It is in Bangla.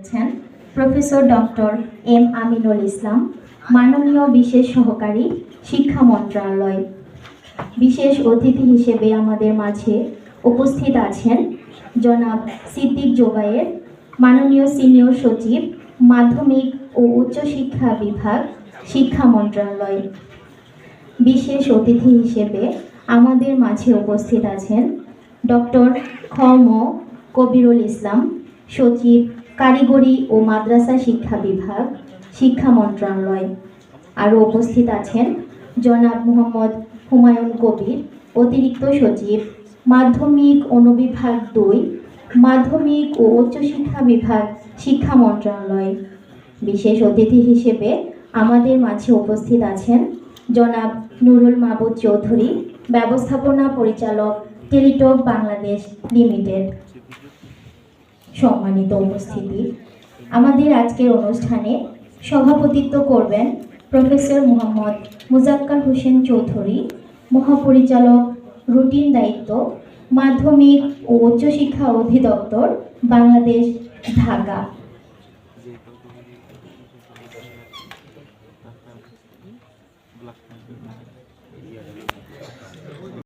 করেছেন professor doctor M Aminul Islam, মাননীয় বিশেষ সহকারী শিক্ষা মন্ত্রণালয়। বিশেষ অতিথি হিসেবে আমাদের মাঝে উপস্থিত আছেন জনাব সিদ্দিক জোবায়ের, মাননীয় সিনিয়র সচিব, মাধ্যমিক ও উচ্চশিক্ষা বিভাগ, শিক্ষা মন্ত্রণালয়। বিশেষ অতিথি হিসেবে আমাদের মাঝে উপস্থিত আছেন ডক্টর খ ম কবিরুল ইসলাম, সচিব কারিগরি ও মাদ্রাসা শিক্ষা বিভাগ, শিক্ষা মন্ত্রণালয়। আরও উপস্থিত আছেন জনাব মোহাম্মদ হুমায়ুন কবির, অতিরিক্ত সচিব, মাধ্যমিক অনুবিভাগ দুই, মাধ্যমিক ও উচ্চশিক্ষা বিভাগ, শিক্ষা মন্ত্রণালয়। বিশেষ অতিথি হিসেবে আমাদের মাঝে উপস্থিত আছেন জনাব নুরুল মাহবুব চৌধুরী, ব্যবস্থাপনা পরিচালক টেলিটক বাংলাদেশ লিমিটেড। সম্মানিত উপস্থিতি। আমাদের আজকের অনুষ্ঠানে সভাপতিত্ব করবেন প্রফেসর মোহাম্মদ মুজাক্কার হোসেন চৌধুরী, মহাপরিচালক রুটিন দায়িত্ব, মাধ্যমিক ও উচ্চশিক্ষা অধিদপ্তর, বাংলাদেশ, ঢাকা।